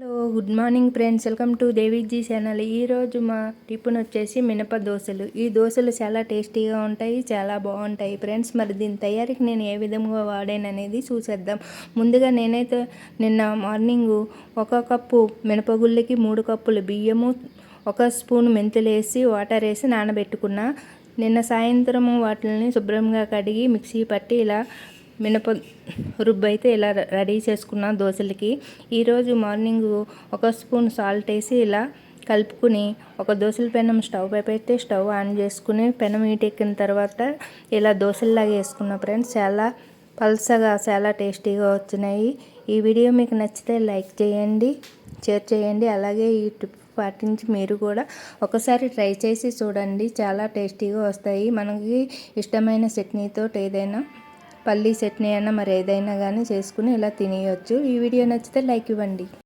Hello good morning friends. Welcome to Deviji channel. ఈరోజు మా tiffin వచ్చేసి మినప దోశలు. ఈ దోశలు చాలా టేస్టీగా ఉంటాయి చాలా బాగుంటాయి. ఫ్రెండ్స్ మరి దీని తయారీకి నేను ఏ విధంగా వాడాను అనేది చూసేద్దాం. ముందుగా నేనైతే నిన్న మార్నింగ్ ఒక కప్పు మినపగుళ్ళకి మూడు కప్పులు బియ్యము ఒక స్పూన్ మెంతులు వేసి వాటర్ వేసి నానబెట్టుకున్నా. నిన్న సాయంత్రం వాటిని శుభ్రంగా కడిగి మిక్సీ పట్టి ఇలా మినప రుబ్బు అయితే ఇలా రెడీ చేసుకున్న దోశలకి. ఈరోజు మార్నింగ్ ఒక స్పూన్ సాల్ట్ వేసి ఇలా కలుపుకుని ఒక దోశల పెనం స్టవ్ పై పెట్టి స్టవ్ ఆన్ చేసుకుని పెనం ఎక్కిన తర్వాత ఇలా దోశల్లాగా వేసుకున్న ఫ్రెండ్స్ చాలా పల్సగా చాలా టేస్టీగా వచ్చినాయి. ఈ వీడియో మీకు నచ్చితే లైక్ చేయండి షేర్ చేయండి. అలాగే ఈ టిప్ పాటించి మీరు కూడా ఒకసారి ట్రై చేసి చూడండి. చాలా టేస్టీగా వస్తాయి. మనకి ఇష్టమైన చట్నీతో ఏదైనా పల్లీ చట్నీ అయినా మరి ఏదైనా కానీ చేసుకుని ఇలా తినేయచ్చు. ఈ వీడియో నచ్చితే లైక్ ఇవ్వండి.